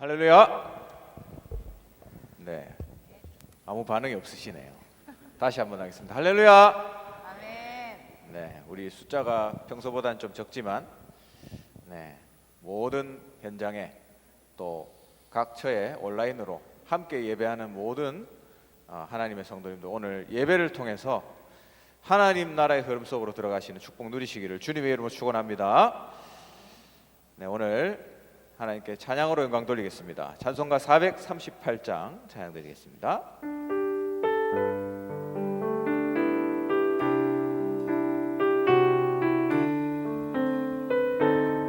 할렐루야. 네. 아무 반응이 없으시네요. 다시 한번 하겠습니다. 할렐루야. 아멘. 네. 우리 숫자가 평소보다는 좀 적지만 네. 모든 현장에 또 각처에 온라인으로 함께 예배하는 모든 어, 하나님의 성도님들 오늘 예배를 통해서 하나님 나라의 흐름 속으로 들어가시는 축복 누리시기를 주님의 이름으로 축원합니다. 네, 오늘 하나님께 찬양으로 영광 돌리겠습니다. 찬송가 438장 찬양 드리겠습니다.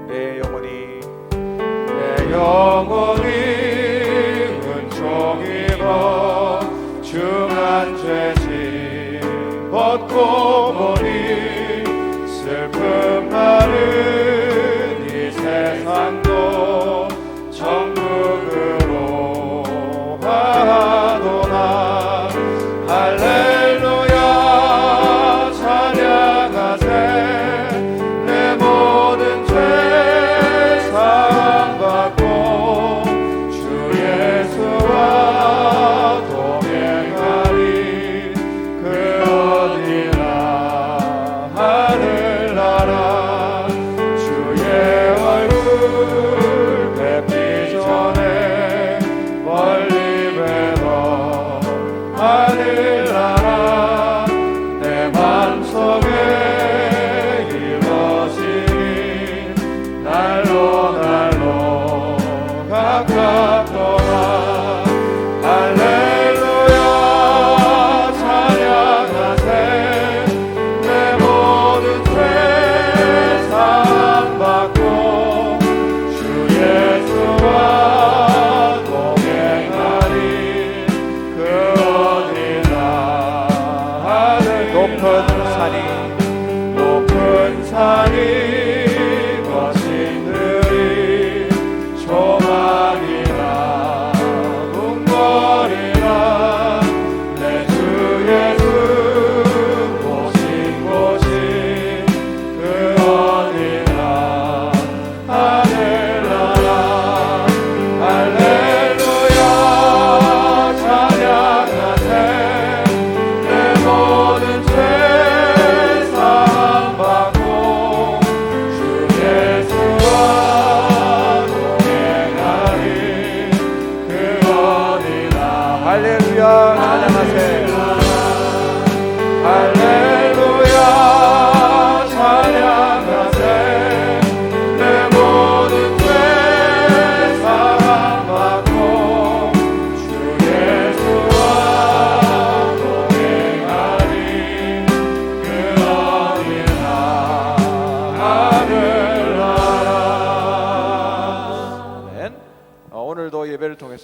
내 영혼이 내 영혼이 은총입어 중한 죄짐 벗고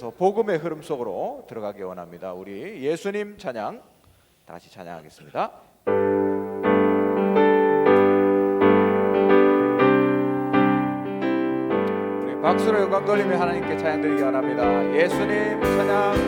통해서 복음의 흐름 속으로 들어가기 원합니다. 우리 예수님 찬양 다 같이 찬양하겠습니다. 박수로 영광 돌리며 하나님께 찬양 드리기 원합니다. 예수님 찬양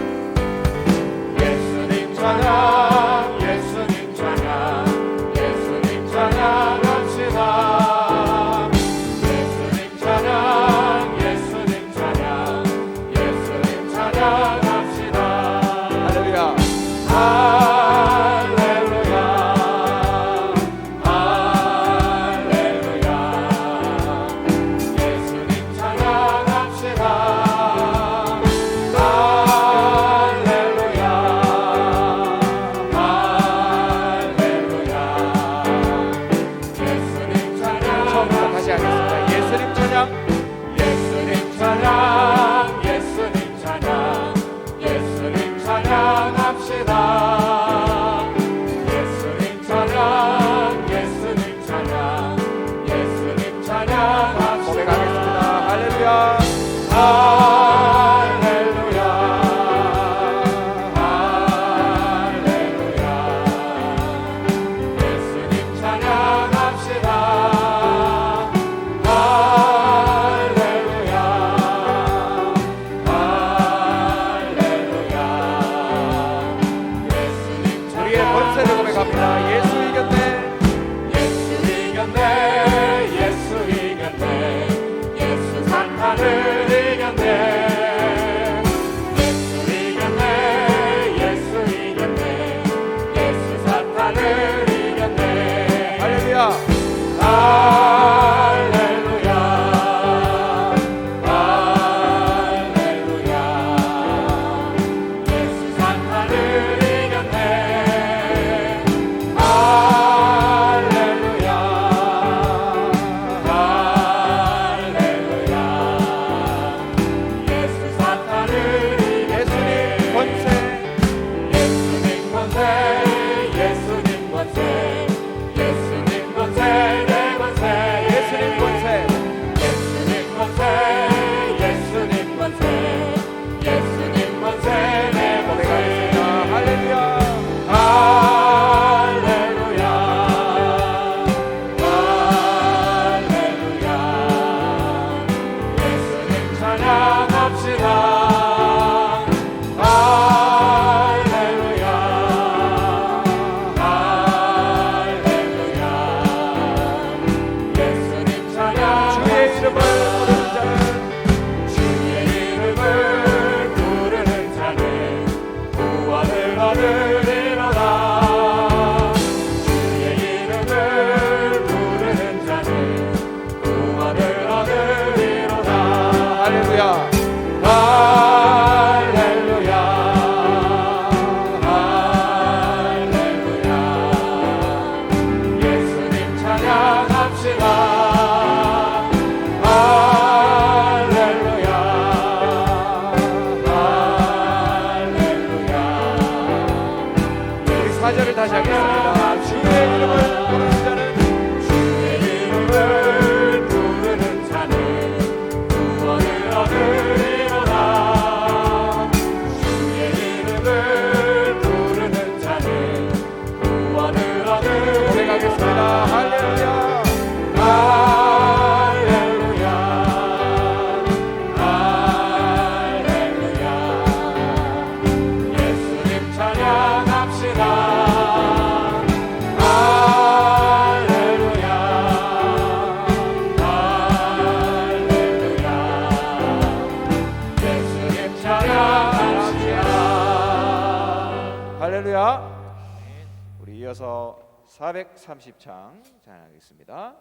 우리 이어서 430창 전하겠습니다.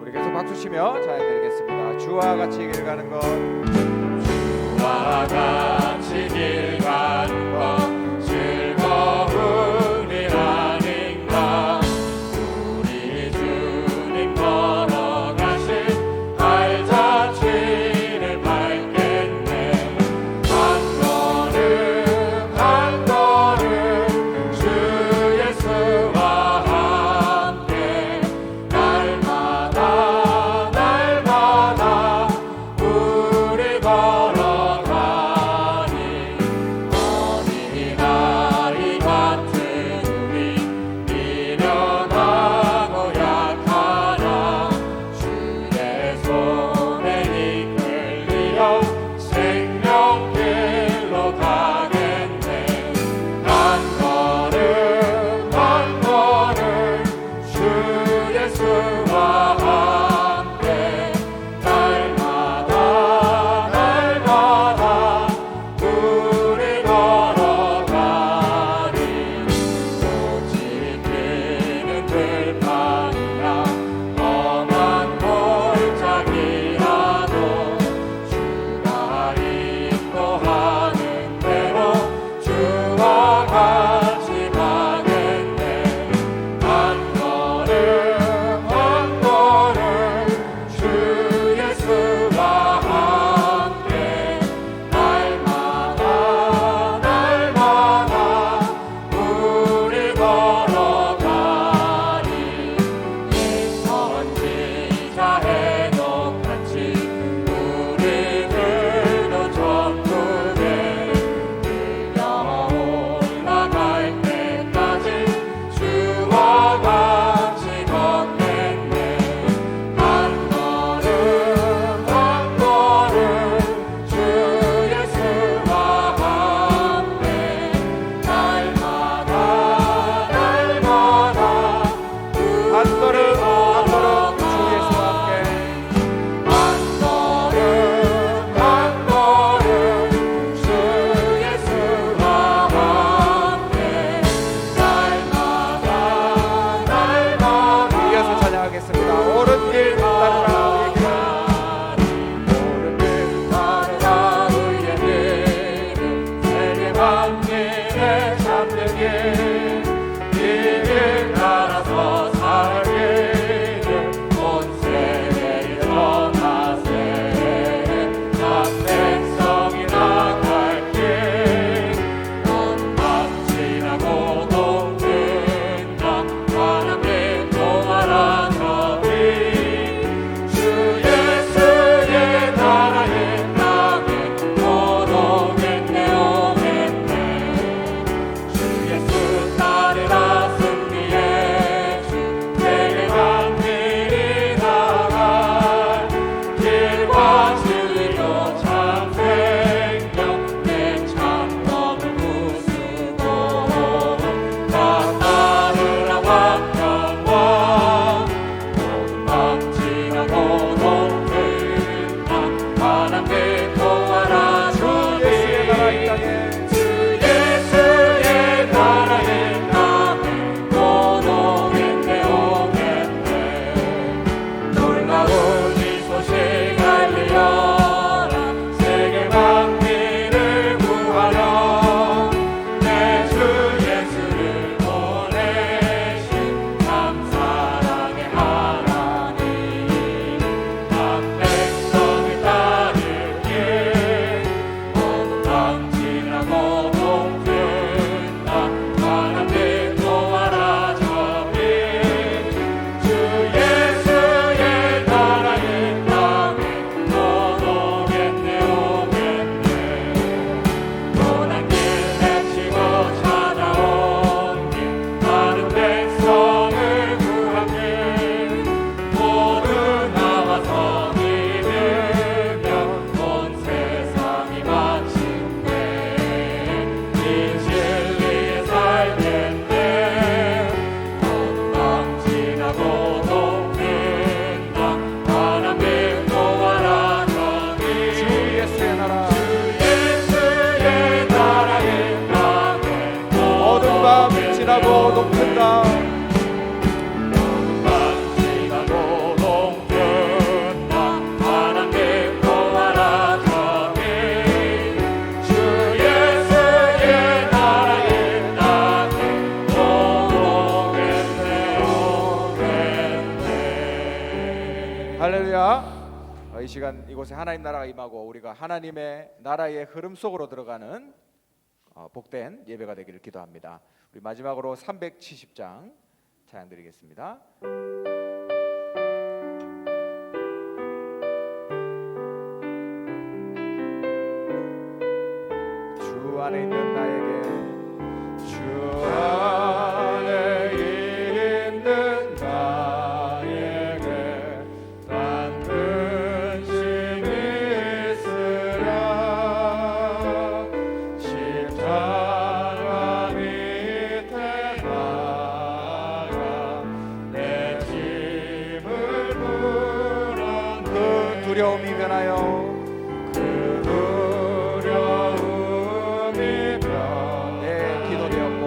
우리 계속 박수 치며 전해드리겠습니다. 주와 같이 길 가는 것. 주와 같이 더 높은 땅 이 시간 이곳에 하나님 나라가 임하고 우리가 하나님의 나라의 흐름 속으로 들어가는 어, 복된 예배가 되기를 기도합니다. 우리 마지막으로 370장 찬양 드리겠습니다. 주 안에 있는 나의 두려움이 변하여 그 두려움이 변하여 내 기도되었고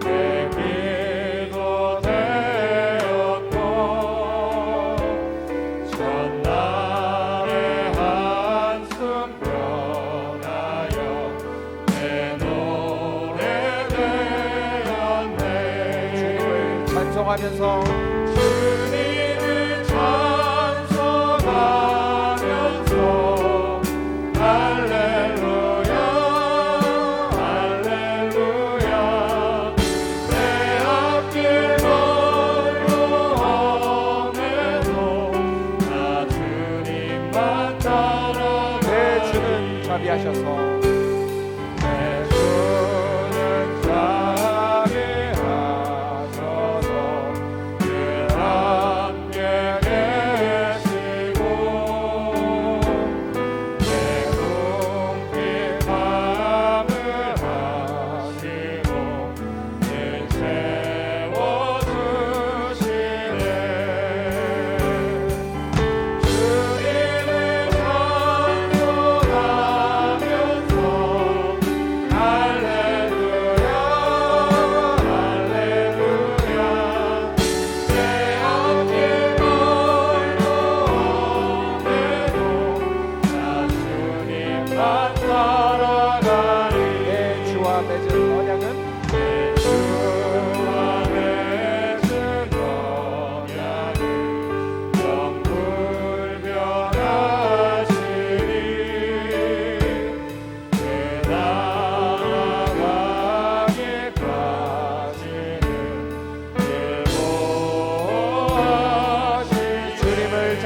내 기도되었고 전날의 한숨 변하여 내 노래 되었네. 주님을 찬송하면서 주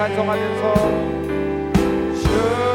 찬송하면서 주